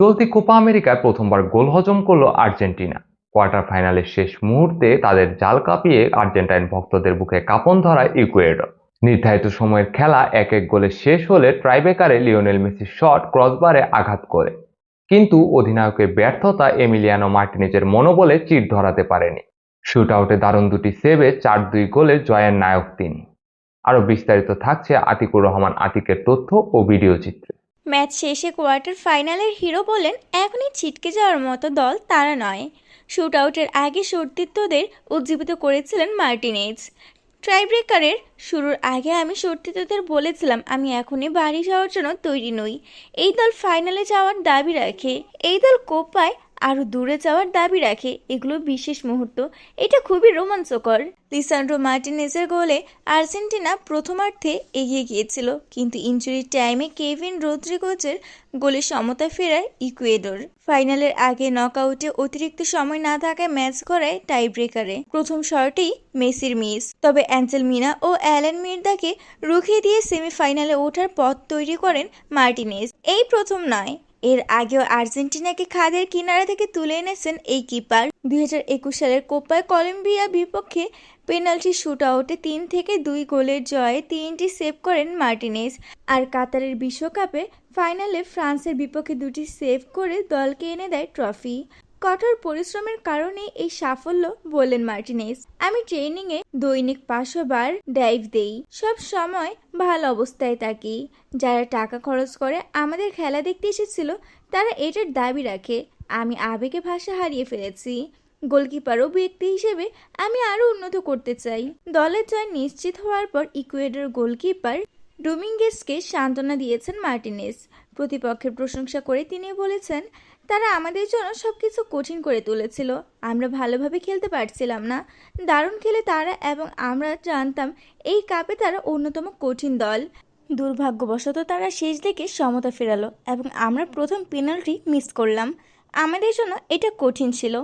চলতি কোপা আমেরিকায় প্রথমবার গোল হজম করল আর্জেন্টিনা। কোয়ার্টার ফাইনালের শেষ মুহূর্তে তাদের জাল কাঁপিয়ে আর্জেন্টাইন ভক্তদের বুকে কাঁপন ধরায় ইকুয়েডর। নির্ধারিত সময়ের খেলা এক এক গোলে শেষ হলে ট্রাইবেকারে লিওনেল মেসির শট ক্রসবারে আঘাত করে। কিন্তু অধিনায়কের ব্যর্থতা এমিলিয়ানো মার্টিনেজের মনোবলে চির ধরাতে পারেনি। শুট আউটে দারুণ দুটি সেভে চার দুই গোলে জয়ের নায়ক তিনি। আরও বিস্তারিত থাকছে আতিকুর রহমান আতিকের তথ্য ও ভিডিও চিত্রে। ম্যাচ শেষে কোয়ার্টার ফাইনালের হিরো বলেন, এখনই ছিটকে যাওয়ার মতো দল তারা নয়। শুট আউটের আগে সতীর্থদের উজ্জীবিত করেছিলেন মার্টিনেজ। ট্রাইব্রেকারের শুরুর আগে আমি সতীর্থদের বলেছিলাম, আমি এখনই বাড়ি যাওয়ার জন্য তৈরি নই। এই দল ফাইনালে যাওয়ার দাবি রাখে। এই দল কোপায় আরও দূরে যাওয়ার দাবি রাখে এগুলো বিশেষ মুহূর্ত। এটা খুবই রোমাঞ্চকর। লিসান্ড্রো মার্টিনেজের গোলে আর্জেন্টিনা প্রথমার্ধে এগিয়ে গিয়েছিল, কিন্তু ইঞ্জুরি টাইমে কেভিন রদ্রিগোজের গোলে সমতা ফেরায় ইকুয়েডর। ফাইনালের আগে নকআউটে অতিরিক্ত সময় না থাকায় ম্যাচ করায় টাই ব্রেকারে প্রথম শটেই মেসির মিস। তবে অ্যাঞ্জেল মিনা ও অ্যালেন মির্দাকে রুখিয়ে দিয়ে সেমিফাইনালে ওঠার পথ তৈরি করেন মার্টিনেজ। এই প্রথম নয়। এর আগেও আর্জেন্টিনাকে খাদের কিনারা থেকে তুলে এনেছেন এই কিপার। দুই হাজার একুশ সালের কোপায় কলম্বিয়া বিপক্ষে পেনাল্টি শুট আউটে তিন থেকে দুই গোলের জয়ে তিনটি সেভ করেন মার্টিনেস আর কাতারের বিশ্বকাপে ফাইনালে ফ্রান্সের বিপক্ষে দুটি সেভ করে দলকে এনে দেয় ট্রফি। কঠোর পরিশ্রমের কারণে এই সাফল্য বললেন মার্টিনেজ আমি ট্রেনিংয়ে দৈনিক পাঁচশো বার ডাইভ দেই। সব সময় ভালো অবস্থায় থাকি। যারা টাকা খরচ করে আমাদের খেলা দেখতে এসেছিল, তারা এটার দাবি রাখে, আমি আবেগে ভাষা হারিয়ে ফেলেছি। গোলকিপার ও ব্যক্তি হিসেবে আমি আরও উন্নত করতে চাই। দলের জয় নিশ্চিত হওয়ার পর ইকুয়েডর গোলকিপার ডোমিঙ্গেসকে সান্ত্বনা দিয়েছেন মার্টিনেস। প্রতিপক্ষের প্রশংসা করে তিনি বলেছেন, তারা আমাদের জন্য সব কিছু কঠিন করে তুলেছিল। আমরা ভালোভাবে খেলতে পারছিলাম না। দারুণ খেলে তারা এবং আমরা জানতাম এই কাপে তারা অন্যতম কঠিন দল। দুর্ভাগ্যবশত তারা শেষ দিকে সমতা ফেরালো এবং আমরা প্রথম পেনাল্টি মিস করলাম। আমাদের জন্য এটা কঠিন ছিল।